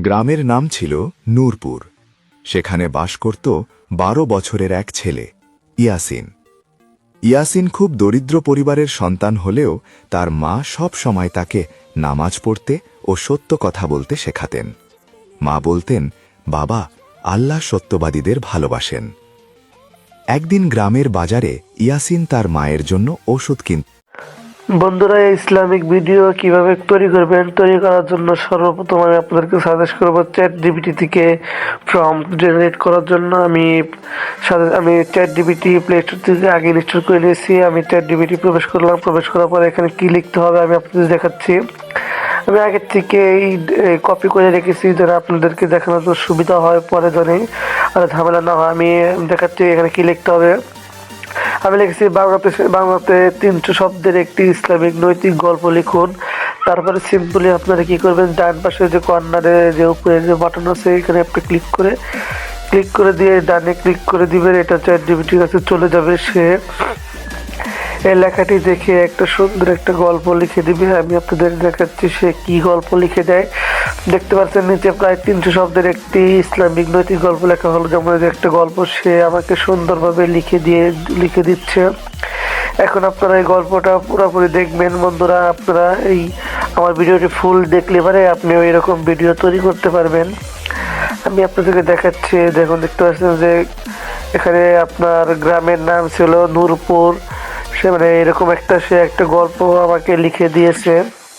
গ্রামের নাম ছিল নূরপুর। সেখানে বাস করত বারো বছরের এক ছেলে, ইয়াসিন। ইয়াসিন খুব দরিদ্র পরিবারের সন্তান হলেও তার মা সব সময় তাকে নামাজ পড়তে ও সত্য কথা বলতে শেখাতেন। মা বলতেন, বাবা, আল্লাহ সত্যবাদীদের ভালোবাসেন। একদিন গ্রামের বাজারে ইয়াসিন তার মায়ের জন্য ওষুধ কিন বন্ধুরা ইসলামিক ভিডিও কীভাবে তৈরি করবেন, তৈরি করার জন্য সর্বপ্রথম আমি আপনাদেরকে সাজেস্ট করব চ্যাট ডিবিটি থেকে ফর্ম জেনারেট করার জন্য। আমি আমি চ্যাট ডিবিটি প্লে স্টোর থেকে আগে ইনস্টল করে নিয়েছি। আমি চ্যাট ডিবিটি প্রবেশ করলাম। প্রবেশ করার পরে এখানে কি লিখতে হবে আমি আপনাদের দেখাচ্ছি। আমি আগের থেকে এই কপি করে রেখেছি যেন আপনাদেরকে দেখানোর সুবিধা হয়, পরে জানি আর ঝামেলা না হয়। আমি দেখাচ্ছি এখানে কি লিখতে হবে। আমি লিখেছি বাংলাতে বাংলাতে তিনশো শব্দের একটি ইসলামিক নৈতিক গল্প লিখুন। তারপরে সিম্পলি আপনারা কি করবেন? ডান পাশে যে কর্নারে যে উপরে যে বাটন আছে, এখানে আপনি ক্লিক করে ক্লিক করে দিয়ে ডানে ক্লিক করে দিবেন। এটা চ্যাট ডিবিটির কাছে চলে যাবে সে। এই লেখাটি দেখে একটা সুন্দর একটা গল্প লিখে দিবে। আমি আপনাদের দেখাচ্ছি সে কি গল্প লিখে দেয়। দেখতে পাচ্ছেন নিচে প্রায় তিনশো শব্দের একটি ইসলামিক নৈতিক গল্প লেখা হলো, যেমন একটা গল্প সে আমাকে সুন্দরভাবে লিখে দিয়ে, লিখে দিচ্ছে। এখন আপনারা এই গল্পটা পুরোপুরি দেখবেন। বন্ধুরা, আপনারা এই আমার ভিডিওটি ফুল দেখলে পারে আপনিও এরকম ভিডিও তৈরি করতে পারবেন। আমি আপনাদেরকে দেখাচ্ছি, দেখুন, দেখতে পাচ্ছেন যে এখানে আপনার গ্রামের নাম ছিল নূরপুর। সে মানে এরকম একটা সে একটা গল্প আমাকে লিখে দিয়েছে।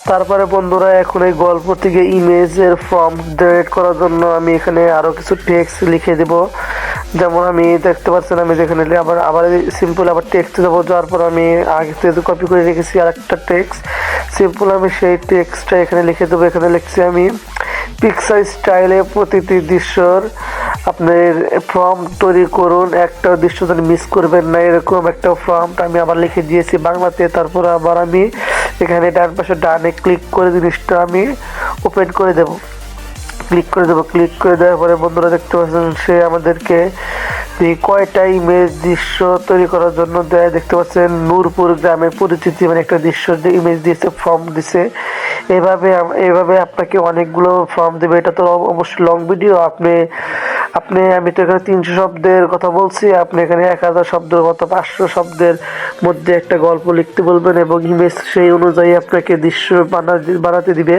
তারপরে বন্ধুরা, এখন এই গল্প থেকে ইমেজের ফর্ম জেনারেট করার জন্য আমি এখানে আরও কিছু টেক্সট লিখে দেব। যেমন আমি দেখতে পাচ্ছেন, আমি যেখানে আবার আবার সিম্পল আবার টেক্সট দেবো যাওয়ার পর আমি আগে থেকে কপি করে রেখেছি আর একটা টেক্সট সিম্পল আমি সেই টেক্সটটা এখানে লিখে দেবো। এখানে লিখছি আমি পিকচার স্টাইলে প্রতিটি দৃশ্যর আপনার ফর্ম তৈরি করুন, একটা দৃশ্য যেন মিস করবেন না, এরকম একটা ফর্মটা আমি আবার লিখে দিয়েছি বাংলাতে, তারপর আবার আমি এখানে ডান পাশে ডানে ক্লিক করে জিনিসটা আমি ওপেন করে দেবো। ক্লিক করে দেবো ক্লিক করে দেওয়ার পরে বন্ধুরা দেখতে পাচ্ছেন, সে আমাদেরকে কয়টা ইমেজ দৃশ্য তৈরি করার জন্য দেয়। দেখতে পাচ্ছেন, নূরপুর গ্রামের পরিচিতি মানে একটা দৃশ্য যে ইমেজ দিয়েছে ফর্ম দিছে। এভাবে এভাবে আপনাকে অনেকগুলো ফর্ম দেবে। এটা তো অবশ্যই লং ভিডিও আপনি আপনি, আমি তো এখানে তিনশো শব্দের কথা বলছি, আপনি এখানে এক হাজার শব্দের মতো পাঁচশো শব্দের মধ্যে একটা গল্প লিখতে বলবেন এবং ইমেজ সেই অনুযায়ী আপনাকে দৃশ্য বানা, বানাতে দিবে।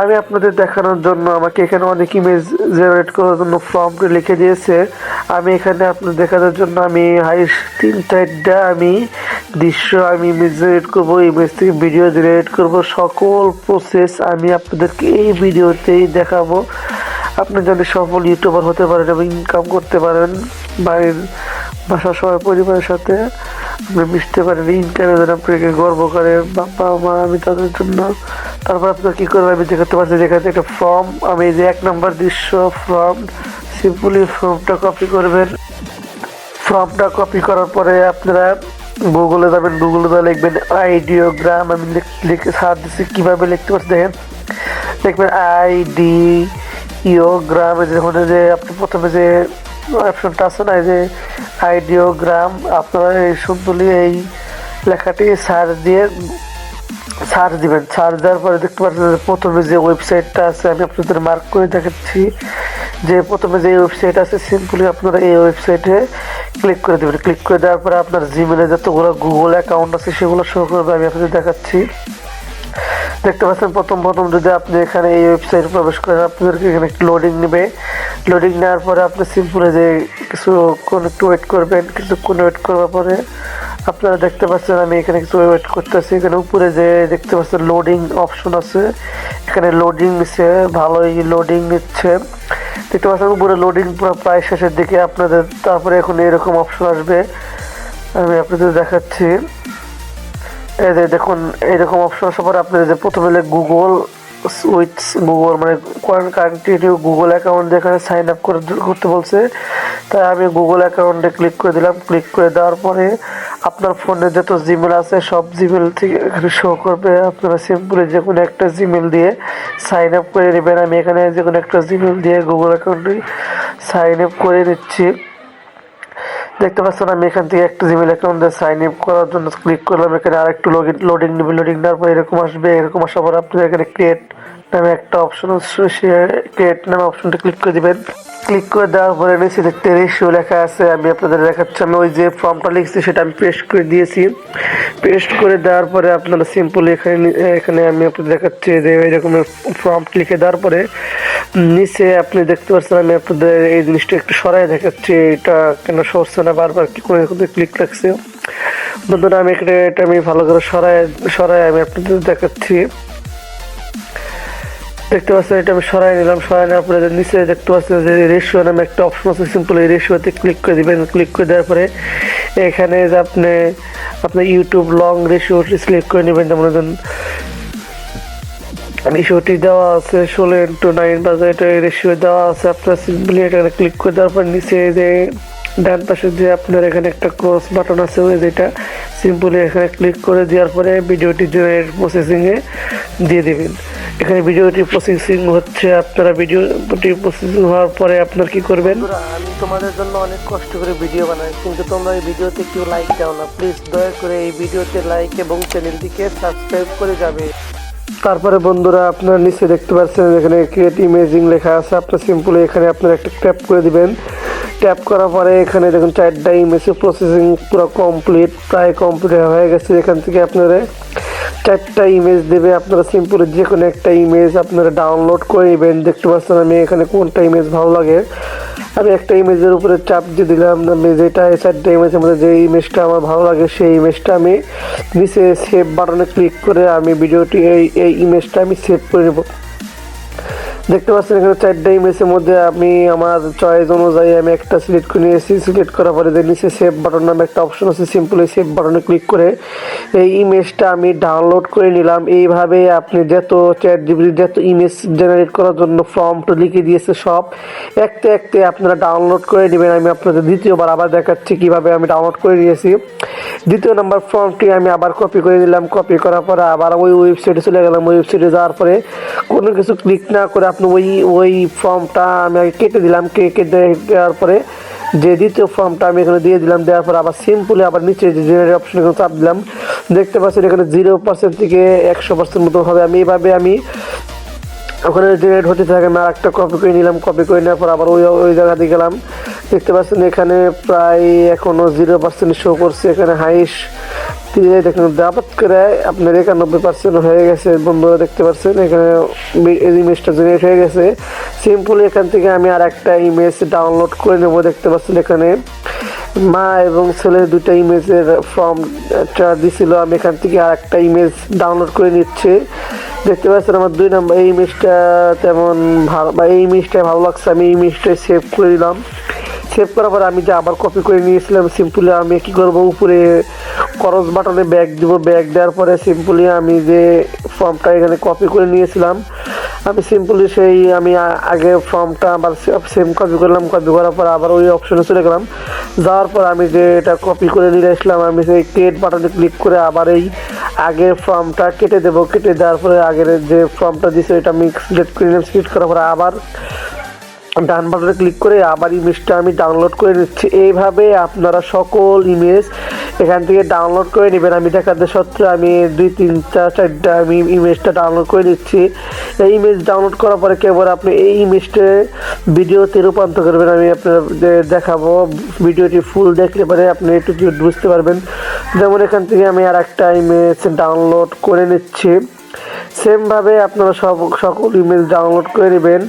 আমি আপনাদের দেখানোর জন্য আমাকে এখানে অনেক ইমেজ জেনারেট করার জন্য ফর্মটি লিখে দিয়েছে। আমি এখানে আপনাদের দেখানোর জন্য আমি হাই তিন চারটা আমি দৃশ্য আমি ইমেজ জেনারেট করব ইমেজ থেকে ভিডিও জেনারেট করব, সকল প্রসেস আমি আপনাদেরকে এই ভিডিওতেই দেখাবো। আপনি যদি সফল ইউটিউবার হতে পারেন এবং ইনকাম করতে পারেন, বাড়ির বাসার সবাই পরিবারের সাথে, আপনি মিশতে পারেন যেন আপনাকে গর্ব করে, বাবা, মা, আমি তাদের জন্য, তারপর আপনার কী করবেন? আমি দেখাতে পারছি যেখানে একটা ফর্ম আমি যে এক নম্বর দৃশ্য ফর্ম সিম্পলি ফর্মটা কপি করবেন। ফর্মটা কপি করার পরে আপনারা গুগলে যাবেন গুগলে যা লিখবেন আইডিওগ্রাম আমি লিখ- সার্চ দিচ্ছি। কীভাবে লিখতে পারছি দেখেন? দেখবেন আইডি ইওগ্রাম যখন যে আপনি প্রথমে যে অপশনটা আছে না যে আইডিওগ্রাম আপনারা এই সুন্দরী এই লেখাটি সার্চ দিয়ে সার্চ দিবেন। সার্চ দেওয়ার পরে দেখতে পাচ্ছেন যে প্রথমে যে ওয়েবসাইটটা আছে, আমি আপনাদের মার্ক করে দেখাচ্ছি। যে প্রথমে যে ওয়েবসাইট আছে সিম্পলি আপনারা এই ওয়েবসাইটে ক্লিক করে দেবেন। ক্লিক করে দেওয়ার পরে আপনার জিমেলে যতগুলো গুগল অ্যাকাউন্ট আছে, সেগুলো করবে, আমি আপনাদের দেখাচ্ছি। দেখতে পাচ্ছেন প্রথম প্রথম যদি আপনি এখানে এই ওয়েবসাইট প্রবেশ করেন, আপনাদেরকে এখানে একটু লোডিং নেবে। লোডিং নেওয়ার পরে আপনি সিম্পলে যে কিছু কোন একটু ওয়েট করবেন কিছুক্ষণ ওয়েট করার পরে আপনারা দেখতে পাচ্ছেন আমি এখানে কিছু ওয়েট করতেছি। এখানে উপরে যে দেখতে পাচ্ছেন লোডিং অপশন আছে, এখানে লোডিং নিচ্ছে, ভালোই লোডিং নিচ্ছে। দেখতে পাচ্ছেন উপরে লোডিং পুরো প্রায় শেষের দিকে আপনাদের, তারপরে এখন এরকম অপশন আসবে। আমি আপনাদের দেখাচ্ছি। এই যে দেখুন এইরকম অপশন পরে আপনি যে প্রথমে গুগল উইথ গুগল মানে কন্টিনিউ গুগল অ্যাকাউন্ট যেখানে সাইন আপ করে করতে বলছে। তাই আমি গুগল অ্যাকাউন্টে ক্লিক করে দিলাম। ক্লিক করে দেওয়ার পরে আপনার ফোনে যত জিমেল আছে, সব জিমেল থেকে এখানে শো করবে। আপনারা সিম্পলি যে কোনো একটা জিমেল দিয়ে সাইন আপ করে নেবেন। আমি এখানে যে কোনো একটা জিমেল দিয়ে গুগল অ্যাকাউন্টে সাইন আপ করে নিচ্ছি। দেখতে পাচ্ছেন, আমি এখান থেকে একটা জিমেল অ্যাকাউন্টে সাইন আপ করার জন্য ক্লিক করলাম। এখানে আরেকটু লোডিং নেবে লোডিং নেওয়ার পর এরকম আসবে, এরকম আসার পর আপনি এখানে ক্রিয়েট নামে একটা অপশন ক্রিয়েট নামে অপশনটা ক্লিক করে দিবেন। ক্লিক করে দেওয়ার পরে নিচে দেখতে রেশিও লেখা আছে, আমি আপনাদের দেখাচ্ছি। আমি ওই যে ফর্মটা লিখছি, সেটা আমি পেস্ট করে দিয়েছি। পেস্ট করে দেওয়ার পরে আপনারা সিম্পলি এখানে এখানে আমি আপনাদের দেখাচ্ছি যে এরকম ফর্ম লিখে দেওয়ার পরে নিচে আপনি দেখতে পাচ্ছেন, আমি আপনাদের এই জিনিসটা একটু সরাই দেখাচ্ছি। এটা কেন সরছে না? বারবার কি করে ক্লিক লাগছে বন্ধুরা, আমি এখানে এটা আমি ভালো করে সরাই সরাই আমি আপনাদের দেখাচ্ছি। দেখতে পাচ্ছেন, এটা আমি সরাই নিলাম, সরাই নেওয়ার পরে নিচে দেখতে পাচ্ছেন যে রেশিও নামে একটা অপশন আছে সিম্পল এই রেশিওতে ক্লিক করে দিবেন। ক্লিক করে দেওয়ার পরে এখানে যে আপনি, আপনার ইউটিউব লং রেশিও সিলেক্ট করে নেবেন, যেমন ধরুন রেশিওটি দেওয়া আছে ষোলো ইন্টু নাইন বা এটা রেশিও দেওয়া আছে আপনার সিম্পলি এখানে ক্লিক করে দেওয়ার পর নিচে যে ডান পাশে যে আপনার এখানে একটা ক্রস বাটন আছে ওই যেটা সিম্পলি এখানে ক্লিক করে দেওয়ার পরে ভিডিওটি জেনারেট প্রসেসিংয়ে দিয়ে দেবেন। এখানে ভিডিওটি প্রসেসিং হচ্ছে আপনারা ভিডিওটি প্রসেসিং হওয়ার পরে আপনার কি করবেন? আমি তোমাদের জন্য অনেক কষ্ট করে ভিডিও বানাই কিন্তু তোমরা এই ভিডিওতে কেউ লাইক দাও না। প্লিজ দয়া করে এই ভিডিওতে লাইক এবং চ্যানেলটিকে সাবস্ক্রাইব করে যাবে। তারপরে বন্ধুরা আপনার নিচে দেখতে পাচ্ছেন এখানে ক্রিয়েট ইমেজিং লেখা আছে। আপনার সিম্পলি এখানে আপনার একটা ট্যাপ করে দিবেন। ট্যাপ করার পরে এখানে দেখুন চারটা ইমেজ প্রসেসিং পুরো কমপ্লিট প্রায় কমপ্লিট হয়ে গেছে। এখান থেকে আপনারা চারটা ইমেজ দেবে। আপনারা সিম্পলি যে কোনো একটা ইমেজ আপনারা ডাউনলোড করে নেবেন দেখতে পাচ্ছেন আমি এখানে কোনটা ইমেজ ভালো লাগে। আমি একটা ইমেজের উপরে চাপ দিয়ে দিলাম। আমি যেটা এই চারটা ইমেজের মধ্যে যে ইমেজটা আমার ভালো লাগে, সেই ইমেজটা আমি নিচে সেভ বাটনে ক্লিক করে আমি ভিডিওটি এই এই ইমেজটা আমি সেভ করে নেব। দেখতে পাচ্ছেন এখানে চারটা ইমেজের মধ্যে আমি আমার চয়েস অনুযায়ী আমি একটা সিলেক্ট করে নিয়েছি। সিলেক্ট করার পরে যে নিচে সেভ বাটন নামে একটা অপশন আছে। সিম্পলি সেভ বাটনে ক্লিক করে এই ইমেজটা আমি ডাউনলোড করে নিলাম। এইভাবে আপনি যত চ্যাট জিবি যত ইমেজ জেনারেট করার জন্য ফর্মটা লিখে দিয়েছে সব, একতে একতে আপনারা ডাউনলোড করে নেবেন। আমি আপনাদের দ্বিতীয়বার আবার দেখাচ্ছি কীভাবে আমি ডাউনলোড করে নিয়েছি। দ্বিতীয় নাম্বার ফর্মটি আমি আবার কপি করে নিলাম। কপি করার পরে আবার ওই ওয়েবসাইটে চলে গেলাম। ওয়েবসাইটে যাওয়ার পরে কোনো কিছু ক্লিক না করে আপনি ওই ওই ফর্মটা আমি আগে কেটে দিলাম কে কেটে দেওয়ার পরে যে দ্বিতীয় ফর্মটা আমি এখানে দিয়ে দিলাম, দেওয়ার পরে আবার সিম্পলি আবার নিচে যে জেনারেট অপশন এখানে চাপ দিলাম। দেখতে পাচ্ছেন এখানে জিরো পার্সেন্ট থেকে একশো পার্সেন্ট মতো হবে। আমি এইভাবে আমি ওখানে জেনারেট হতে থাকে, আমি আর একটা কপি করে নিলাম। কপি করে নেওয়ার পর আবার ওই ওই জায়গাতে গেলাম। দেখতে পাচ্ছেন এখানে প্রায় এখনও জিরো পার্সেন্ট শো করছে এখানে হাইস দেখুন, দাবাত করে আপনার একানব্বই পার্সেন্ট হয়ে গেছে। বন্ধুরা দেখতে পাচ্ছেন, এখানে ইমেজটা জেনারেট হয়ে গেছে। সিম্পলি এখান থেকে আমি আর একটা ইমেজ ডাউনলোড করে নেব। দেখতে পাচ্ছেন এখানে মা এবং ছেলের দুটা ইমেজের ফর্মটা দিছিল। আমি এখান থেকে আর একটা ইমেজ ডাউনলোড করে নিচ্ছি। দেখতে পাচ্ছেন আমার দুই নম্বর, এই ইমেজটা তেমন ভালো বা এই ইমেজটা ভালো লাগছে। আমি এই ইমেজটাই সেভ করে দিলাম। সেভ করার পর আমি যে আবার কপি করে নিয়েছিলাম সিম্পলি আমি কি করব? উপরে করস বাটনে ব্যাগ দিব। ব্যাগ দেওয়ার পরে সিম্পলি আমি যে ফর্মটা এখানে কপি করে নিয়েছিলাম, আমি সিম্পলি সেই আমি আগে ফর্মটা আবার সেম কপি করলাম। কপি করার পর আবার ওই অপশনে চলে গেলাম। যাওয়ার পর আমি যে এটা কপি করে নিয়ে আসলাম, আমি সেই ক্রিয়েট বাটনে ক্লিক করে আবার এই আগের ফর্মটা কেটে দেবো। কেটে দেওয়ার পরে আগের যে ফর্মটা দিছে এটা আমি সিলেক্ট করে নিলাম। সিলেক্ট করার পরে আবার ডান বাটনে ক্লিক করে আবার ইমেজটা আমি ডাউনলোড করে নিচ্ছি। এইভাবে আপনারা সকল ইমেজ এখান থেকে ডাউনলোড করে নেবেন। আমি দেখাতে সত্ত্বেও আমি দুই তিনটা চারটা আমি ইমেজটা ডাউনলোড করে নিচ্ছি। এই ইমেজ ডাউনলোড করার পরে কেবল আপনি এই ইমেজটা ভিডিওতে রূপান্তর করবেন। আমি আপনার দেখাবো ভিডিওটি ফুল দেখলে পরে আপনি একটু বুঝতে পারবেন। যেমন এখান থেকে আমি আর একটা ইমেজ ডাউনলোড করে নিচ্ছি। সেমভাবে আপনারা সব সকল ইমেজ ডাউনলোড করে নেবেন।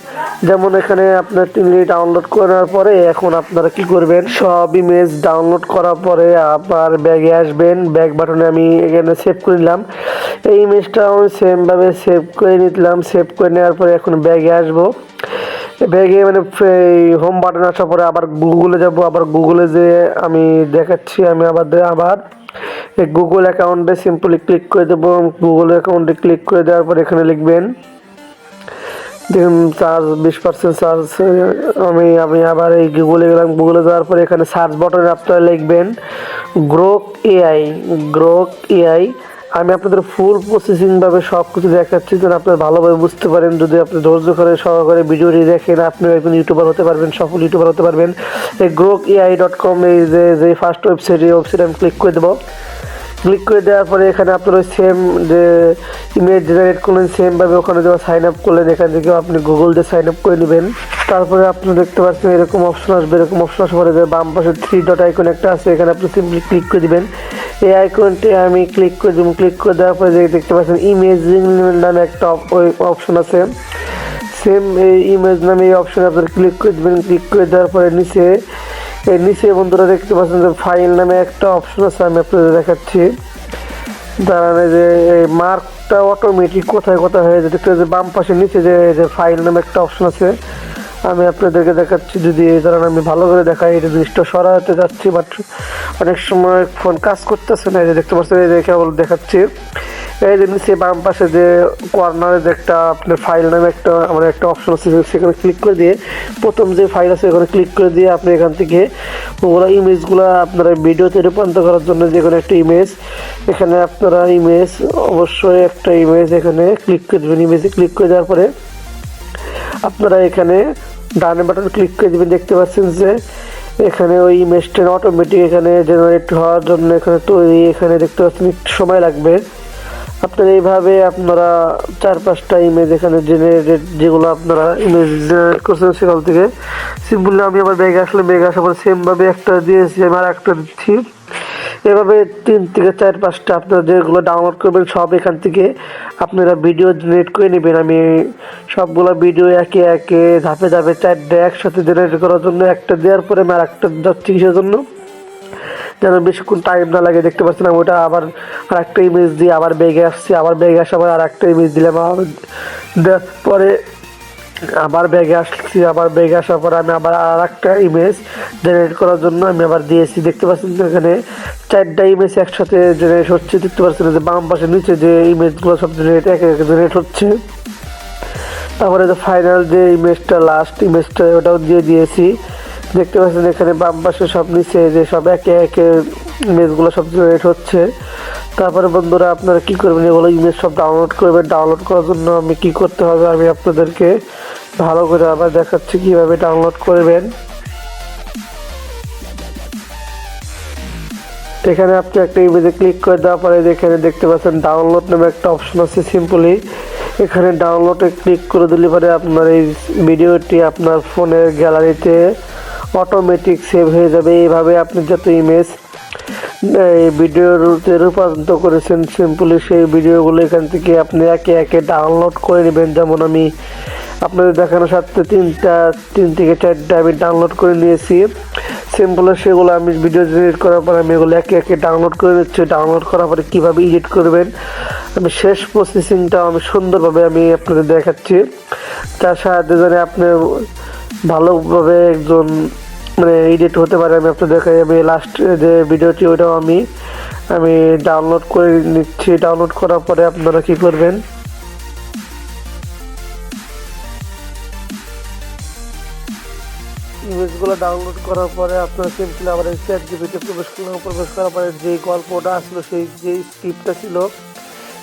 যেমন এখানে আপনার টিমলি ডাউনলোড করার পরে এখন আপনারা কি করবেন? সব ইমেজ ডাউনলোড করার পরে আবার ব্যাগে আসবেন। ব্যাগ বাটনে আমি এখানে সেভ করে নিলাম। এই ইমেজটাও আমি সেমভাবে সেভ করে নিলাম। সেভ করে নেওয়ার পরে এখন ব্যাগে আসব। ব্যাগে মানে হোম বাটন আসার পরে আবার গুগলে যাব। আবার গুগলে যে আমি দেখাচ্ছি, আমি আবার আবার গুগল অ্যাকাউন্টে সিম্পলি ক্লিক করে দেবো। গুগল অ্যাকাউন্টে ক্লিক করে দেওয়ার পর এখানে লিখবেন, দেখুন চার্জ বিশ পার্সেন্ট চার্জ আমি আমি আবার এই গুগলে গেলাম। গুগলে যাওয়ার পরে এখানে সার্চ বটনে আপনারা লিখবেন গ্রোক এআই গ্রোক এআই আমি আপনাদের ফুল প্রসেসিংভাবে সব কিছু দেখাচ্ছি, যেন আপনারা ভালোভাবে বুঝতে পারেন। যদি আপনি ধৈর্য করে সহকারে ভিডিওটি দেখেন আপনি একজন ইউটিউবার হতে পারবেন, সফল ইউটিউবার হতে পারবেন। এই গ্রোক এআই ডট কম এই যে যে ফার্স্ট ওয়েবসাইট এই ওয়েবসাইট আমি ক্লিক করে দেবো। ক্লিক করে দেওয়ার পরে এখানে আপনার ওই সেম যে ইমেজ জেনারেট করলেন সেমভাবে ওখানে যখন সাইন আপ করলেন, এখান থেকে আপনি গুগল দিয়ে সাইন আপ করে নেবেন। তারপরে আপনি দেখতে পাচ্ছেন এরকম অপশন আসবে, এরকম অপশন আসার পরে যে বাম পাশে থ্রি ডট আইকন একটা আছে, এখানে আপনি সিম্পলি ক্লিক করে দিবেন। এই আইকনটি আমি ক্লিক করে দেবো ক্লিক করে দেওয়ার পরে দেখতে পাচ্ছেন ইমেজিং নামে একটা অপশন আছে। সেম এই ইমেজ নামে এই অপশনে আপনারা ক্লিক করে দেবেন ক্লিক করে দেওয়ার পরে নিচে এই নিচে বন্ধুরা দেখতে পাচ্ছেন যে ফাইল নামে একটা অপশন আছে, আমি আপনাদের দেখাচ্ছি। দাঁড়ান যে, এই মার্কটা অটোমেটিক কোথায় কোথায় হয়ে যায় দেখতে পাচ্ছেন বাম পাশে নিচে যে যে ফাইল নামে একটা অপশন আছে, আমি আপনাদেরকে দেখাচ্ছি। যদি ধরেন আমি ভালো করে দেখাই, এই জিনিসটা সরাতে যাচ্ছি বাট অনেক সময় ফোন কাজ করতেছে না, এই যে দেখতে পাচ্ছেন, এই যে কেবল দেখাচ্ছি। এই যে নিচে বাম পাশে যে কর্নারে যে একটা আপনার ফাইল নামে একটা আমার একটা অপশন আছে সেখানে ক্লিক করে দিয়ে প্রথম যে ফাইল আছে ওখানে ক্লিক করে দিয়ে আপনি এখান থেকে ওগুলো ইমেজগুলো আপনারা ভিডিওতে রূপান্তর করার জন্য যে কোনো একটা ইমেজ এখানে আপনারা ইমেজ অবশ্যই একটা ইমেজ এখানে ক্লিক করে দেবেন। ইমেজে ক্লিক করে দেওয়ার পরে আপনারা এখানে ডানে বাটন ক্লিক করে দেবেন। দেখতে পাচ্ছেন যে এখানে ওই ইমেজটা অটোমেটিক এখানে জেনারেট হওয়ার জন্য এখানে তৈরি, এখানে দেখতে পাচ্ছেন একটু সময় লাগবে। আপনারা এইভাবে আপনারা চার পাঁচটা ইমেজ এখানে জেনারেটেড যেগুলো আপনারা ইমেজ জেনারেট করছেন সেখান থেকে। সিম্পলি আমি আবার ব্যাগে আসলে ব্যাগে আসার পর সেমভাবে একটা দিয়েছি, আমি আর একটা দিচ্ছি। এভাবে তিন থেকে চার পাঁচটা আপনারা যেগুলো ডাউনলোড করবেন, সব এখান থেকে আপনারা ভিডিও জেনারেট করে নেবেন। আমি সবগুলো ভিডিও একে একে ধাপে ধাপে চারটে একসাথে জেনারেট করার জন্য, একটা দেওয়ার পরে আমি আর একটা যাচ্ছি কিসের জন্য? যেন বেশিক্ষণ টাইম না লাগে, দেখতে পাচ্ছেন আমি ওটা আবার আর একটা ইমেজ দিয়ে আবার বেগে আসছি, আবার বেগে আসার পর আর একটা ইমেজ দিলাম পরে আবার ব্যাগে আসছি, আবার ব্যাগে আসার পর আমি আবার আর একটা ইমেজ জেনারেট করার জন্য আমি আবার দিয়েছি, দেখতে পাচ্ছেন এখানে চারটা ইমেজ একসাথে জেনারেট হচ্ছে, দেখতে পাচ্ছেন যে বাম পাশে নিচে যে ইমেজগুলো সব জেনারেট একে একে জেনারেট হচ্ছে। তারপরে যে ফাইনাল যে ইমেজটা লাস্ট ইমেজটা ওটাও দিয়ে দিয়েছি। দেখতে পাচ্ছেন এখানে বাম পাশে সব নিচে যে সব একে একে ইমেজগুলো সব জেনারেট হচ্ছে। তারপরে বন্ধুরা আপনারা কি করবেন এগুলো ইমেজ সব ডাউনলোড করবেন। ডাউনলোড করার জন্য আমি কি করতে হবে আমি আপনাদেরকে ভালো করে আবার দেখাচ্ছি কীভাবে ডাউনলোড করবেন। এখানে আপনি একটা ইমেজে ক্লিক করে দেওয়ার পরে এখানে দেখতে পাচ্ছেন ডাউনলোড নামে একটা অপশন আছে সিম্পলি এখানে ডাউনলোডে ক্লিক করে দিলে পরে আপনার এই ভিডিওটি আপনার ফোনের গ্যালারিতে অটোমেটিক সেভ হয়ে যাবে। এইভাবে আপনি যত ইমেজ এই ভিডিওতে রূপান্তর করেছেন সিম্পলি সেই ভিডিওগুলো এখান থেকে আপনি একে একে ডাউনলোড করে নেবেন। যেমন আমি আপনাদের দেখানোর সাথে তিনটা, তিন থেকে চারটা আমি ডাউনলোড করে নিয়েছি। সিম্পল সেগুলো আমি ভিডিও জেনারেট করার পর আমি এগুলো একে একে ডাউনলোড করে নিচ্ছি। ডাউনলোড করার পরে কীভাবে এডিট করবেন? আমি শেষ প্রসেসিংটা আমি সুন্দরভাবে আমি আপনাদের দেখাচ্ছি। তার সাহায্যে যেন আপনি ভালোভাবে একজন মানে এডিট হতে পারে, আমি আপনাদের দেখাই আমি লাস্ট যে ভিডিওটি ওইটাও আমি আমি ডাউনলোড করে নিচ্ছি। ডাউনলোড করার পরে আপনারা কি করবেন? ইমেজগুলো ডাউনলোড করার পরে আপনারা সিম্পলি আবার চ্যাট জিপিতে প্রবেশ করলাম প্রবেশ করার পরে যে গল্পটা আসলো, সেই যে স্ক্রিপ্টটা ছিল,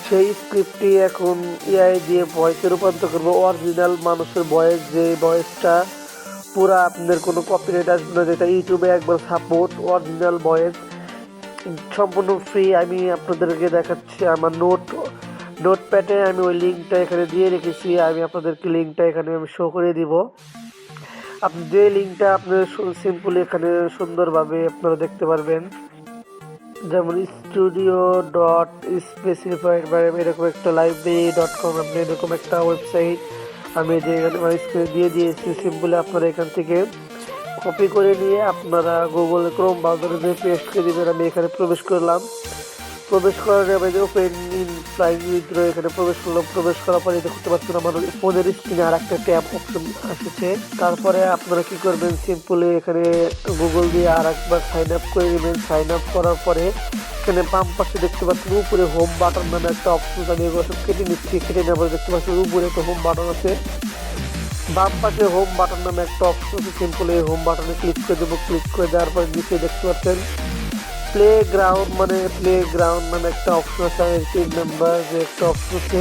সেই স্ক্রিপ্টটি এখন এআই দিয়ে ভয়েসে রূপান্তর করব। অরিজিনাল মানুষের ভয়েস যে ভয়েসটা পুরা আপনাদের কোনো কপিরাইট আসবে না, যেটা ইউটিউবে একবার সাপোর্ট অরিজিনাল ভয়েস সম্পূর্ণ ফ্রি আমি আপনাদেরকে দেখাচ্ছি আমার নোট নোটপ্যাডে আমি ওই লিঙ্কটা এখানে দিয়ে রেখেছি, আমি আপনাদেরকে লিঙ্কটা এখানে আমি শো করে দিব। আপনি যে লিঙ্কটা আপনার সিম্পলি এখানে সুন্দরভাবে আপনারা দেখতে পারবেন। যেমন স্টুডিও ডট স্পেসিফাইড এরকম একটা লাইব্রেরি ডট কম আপনি এরকম একটা ওয়েবসাইট আমি যে এখানে দিয়ে দিয়েছি সিম্পলি আপনারা এখান থেকে কপি করে নিয়ে আপনারা গুগল ক্রোম ব্রাউজারে যে পেস্ট করে দেবেন আমি এখানে প্রবেশ করলাম। প্রবেশ করার আমি যে ওপেন ইন ফ্লাইং উইথড্র এখানে প্রবেশ করলাম। প্রবেশ করার পরে দেখতে পাচ্ছেন আমার ফোনের স্ক্রিনে আর একটা ট্যাব অপশন এসেছে তারপরে আপনারা কি করবেন? সিম্পলি এখানে গুগল দিয়ে আর একবার সাইন আপ করে নেবেন। সাইন আপ করার পরে এখানে বাম পাশে দেখতে পাচ্ছেন উপরে হোম বাটন নামে একটা অপশন আমি এগুলো কেটে নিচ্ছি, কেটে নেওয়ার দেখতে পাচ্ছেন উপরে একটা হোম বাটন আছে। বাম পাশে হোম বাটন নামে একটা অপশন আছে সিম্পলি এই হোম বাটনে ক্লিক করে দেবো ক্লিক করে দেওয়ার পরে নিচে দেখতে পাচ্ছেন প্লে গ্রাউন্ড মানে প্লে গ্রাউন্ড মানে একটা অপশন আছে আর তিন নাম্বার যে একটা অপশন আছে।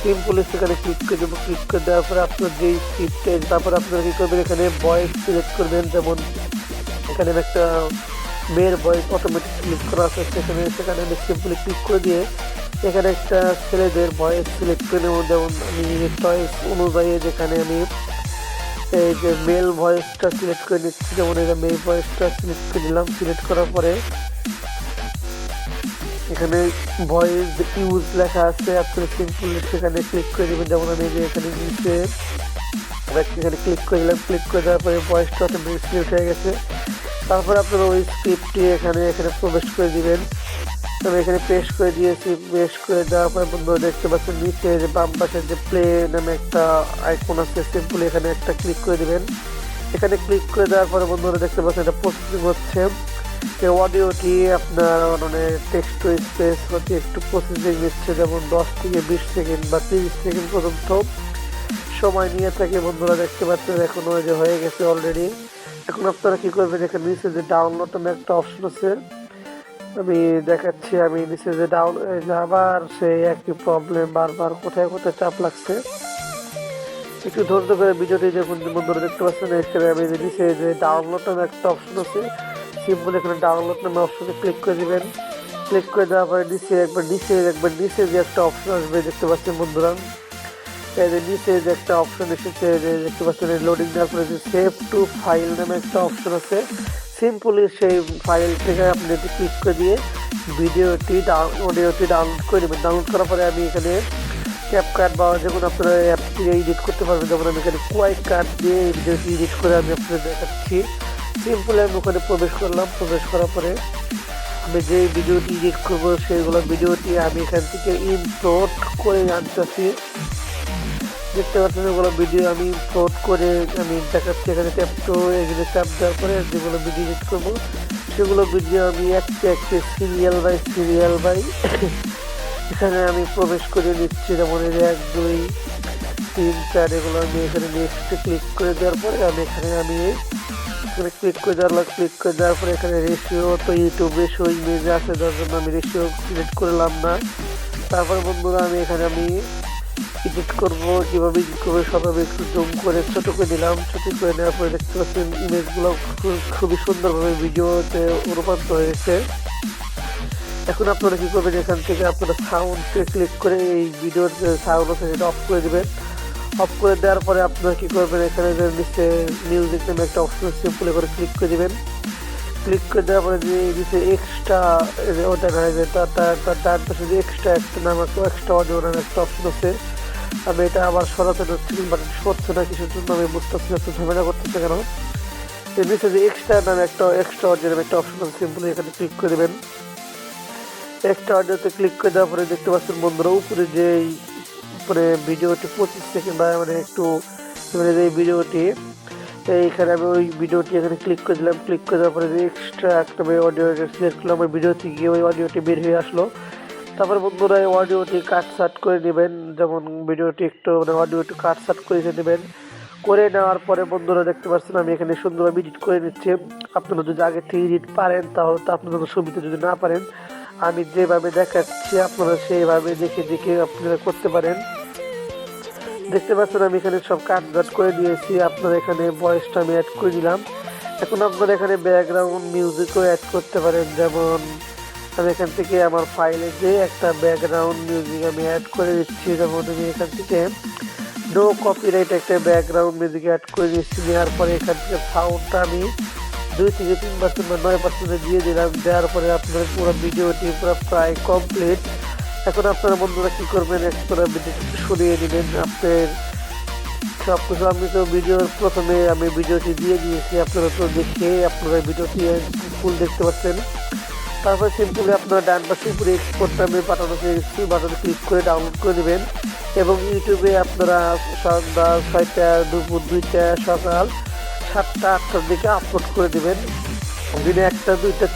সিম্পলি সেখানে ক্লিক করে দেবো ক্লিক করে দেওয়ার পরে আপনার যেই স্ক্রিপ্টে তারপরে আপনারা কী করবেন, এখানে ভয়েস সিলেক্ট করবেন, যেমন এখানে একটা মেয়ের ভয়েস অটোমেটিক ক্লিক করা আছে। সেখানে সেখানে আমি সিম্পলি ক্লিক করে দিয়ে এখানে একটা ছেলেদের ভয়েস সিলেক্ট করে নেব। যেমন আমি চয়েস অনুযায়ী যেখানে আমি এই যে মেল ভয়েসটা সিলেক্ট করে নিচ্ছি, যেমন এটা মেল ভয়েসটা সিলেক্ট করে নিলাম। সিলেক্ট করার পরে এখানে ভয়েস ইউজ লেখা আছে। আপনি সিম্পল সেখানে ক্লিক করে দেবেন। যেমন আমি যে এখানে নিচে এখানে ক্লিক করে দিলাম। ক্লিক করে দেওয়ার পরে ভয়েসটা অটোমেটিক সিলেক্ট হয়ে গেছে। তারপর আপনার ওই স্ক্রিপ্টটি এখানে এখানে প্রবেশ করে দিবেন। আমি এখানে পেশ করে দিয়েছি, পেশ করে দেওয়ার পরে বন্ধু দেখতে পাচ্ছেন, নিচে যে বাম পাশে যে প্লে নামে একটা আইকন আছে সিম্পল এখানে একটা ক্লিক করে দিবেন। এখানে ক্লিক করে দেওয়ার পরে বন্ধুরা দেখতে পাচ্ছেন, এটা প্রসেসিং হচ্ছে। এই অডিওটি আপনার মানে টেক্সট স্পেস হচ্ছে একটু প্রসেসিং নিচ্ছে যেমন দশ থেকে বিশ সেকেন্ড বা তিরিশ সেকেন্ড পর্যন্ত সময় নিয়ে থাকে। বন্ধুরা দেখতে পাচ্ছেন, এখন ওই যে হয়ে গেছে অলরেডি এখন আপনারা কি করবেন, এখানে নিচে যে ডাউনলোড নামে একটা অপশন আছে, আমি দেখাচ্ছি, আমি নিচে যে ডাউন আবার সেই একই প্রবলেম বারবার কোথায় কোথায় চাপ লাগছে। একটু ধৈর্য করে ভিডিওটি দেখুন বন্ধুরা দেখতে পাচ্ছেন, এখানে আমি যে নিচে যে ডাউনলোড নামে একটা অপশন আছে সিম্পল এখানে ডাউনলোড নামে অপশনে ক্লিক করে দিবেন। ক্লিক করে দেওয়ার পরে নিচে একবার নিচে একবার, নিচে যে একটা অপশন আসবে, দেখতে পাচ্ছেন বন্ধুরা। নিচে যে একটা অপশন এসেছে যে দেখতে পাচ্ছেন লোডিং দেওয়ার পরে যে সেভ টু ফাইল নামে একটা অপশন আছে। সিম্পলি সেই ফাইল থেকে আপনি ক্লিক করে দিয়ে ভিডিওটি অডিওটি ডাউনলোড করে নেবেন। ডাউনলোড করার পরে আমি এখানে ক্যাপকার্ট বা যেমন আপনারা অ্যাপ দিয়ে এডিট করতে পারবেন। যেমন আমি এখানে কোয়াইট কার্ড দিয়ে এই ভিডিওটি এডিট করে আমি আপনাদের দেখাচ্ছি। সিম্পলি আমি ওখানে প্রবেশ করলাম। প্রবেশ করার পরে আমি যে ভিডিওটি এডিট করব, সেইগুলো ভিডিওটি আমি এখান থেকে ইম্পোর্ট করে আনতেছি। দেখতে পাচ্ছেন ওগুলো ভিডিও আমি ইম্পোর্ট করে আমি দেখাচ্ছি এখানে ট্যাপ টু এখানে ট্যাপ দেওয়ার পরে যেগুলো ভিডিও এডিট করব, সেগুলো ভিডিও আমি একটি একটি সিরিয়াল বাই সিরিয়াল বাই এখানে আমি প্রবেশ করে নিচ্ছি, যেমন যে এক, দুই, তিন, চার, এগুলো আমি এখানে নেক্সটে ক্লিক করে দেওয়ার পরে আমি এখানে আমি এখানে ক্লিক করে দেওয়ার ক্লিক করে দেওয়ার পরে এখানে রেশিও তো ইউটিউব রেশিও ইমেজে আছে যার জন্য আমি রেশিও সিলেক্ট করলাম না। তারপরে বন্ধুরা আমি এখানে আমি এডিট করব, কীভাবে এডিট করব সব আমি একটু জুম করে ছোট করে দিলাম ছোট করে নেওয়ার পরে দেখতে পাচ্ছেন ইমেজগুলো খুবই সুন্দরভাবে ভিডিওতে রূপান্তর হয়েছে এখন আপনারা কী করবেন, এখান থেকে আপনারা সাউন্ডকে ক্লিক করে এই ভিডিওর যে সাউন্ড আছে সেটা অফ করে দেবেন। অফ করে দেওয়ার পরে আপনারা কী করবেন, এখানে নিচে মিউজিক নামে একটা অপশন সিম্পল করে ক্লিক করে দেবেন। ক্লিক করে দেওয়ার পরে যে নিচে এক্সট্রা ওটা দেখা যায় তার তার তার পাশে যে এক্সট্রা একটা নাম আছে এক্সট্রা অডিও নামে একটা অপশন আছে। আমি এটা আবার সরাতে হচ্ছে বাট সরছে না কিছুর জন্য, আমি বুঝতে পারছি না একটু ঝামেলা করতেছে কেন। এর নিচে যে এক্সট্রা নামে একটা এক্সট্রা নামে একটা অপশন আছে সিম্পলি এখানে ক্লিক করে দেবেন। এক্সট্রা অডিওতে ক্লিক করে দেওয়ার পরে দেখতে পাচ্ছেন বন্ধুরা, উপরে যে উপরে ভিডিওটি পঁচিশ সেকেন্ড বা মানে একটু মানে যে ভিডিওটি, এইখানে আমি ওই ভিডিওটি এখানে ক্লিক করে দিলাম। ক্লিক করে দেওয়ার পরে যে এক্সট্রা একটা অডিও সিলেক্ট করলাম, ওই ভিডিওতে গিয়ে ওই অডিওটি বের হয়ে আসলো। তারপর বন্ধুরা এই অডিওটি কাট সাট করে নেবেন, যেমন ভিডিওটি একটু মানে অডিওটি কাট সাট করে নেবেন। করে নেওয়ার পরে বন্ধুরা দেখতে পাচ্ছেন, আমি এখানে সুন্দরভাবে এডিট করে নিচ্ছি। আপনারা যদি আগে থেকে এডিট পারেন, তাহলে তো আপনাদের সুবিধা যদি না পারেন, আমি যেভাবে দেখাচ্ছি, আপনারা সেইভাবে দেখে দেখে আপনারা করতে পারেন। দেখতে পাচ্ছেন, আমি এখানে সব কাট কাট করে দিয়েছি, আপনারা এখানে ভয়েসটা আমি অ্যাড করে দিলাম। এখন আপনারা এখানে ব্যাকগ্রাউন্ড মিউজিকও অ্যাড করতে পারেন, যেমন আমি এখান থেকে আমার ফাইলে যে একটা ব্যাকগ্রাউন্ড মিউজিক আমি অ্যাড করে দিচ্ছি যেমন আমি এখান থেকে নো কপিরাইট একটা ব্যাকগ্রাউন্ড মিউজিক অ্যাড করে দিচ্ছি নেওয়ার পরে এখান থেকে সাউন্ডটা আমি দুই থেকে তিন পার্সেন্ট বা নয় পার্সেন্টে দিয়ে দিলাম, দেওয়ার পরে আপনার পুরো ভিডিওটি পুরো প্রায় কমপ্লিট এখন আপনারা বন্ধুরা কী করবেন আপনারা ভিডিওটি সরিয়ে নেবেন, আপনার সব কিছু আমি তো ভিডিওর প্রথমে আমি ভিডিওটি দিয়ে দিয়েছি, আপনারা তো দেখে আপনারা ভিডিওটি ফুল দেখতে পাচ্ছেন। তারপর সিম্পলি আপনারা ডান পাশে উপরে এক্সপোর্ট নামে পাঠানো বাটনে ক্লিক করে ডাউনলোড করে নেবেন। এবং ইউটিউবে আপনারা সন্ধ্যা ছয়টা, দুপুর দুইটা, সকাল সাতটা, আটটার দিকে আপলোড করে দেবেন। দিনে একটা, দুইটা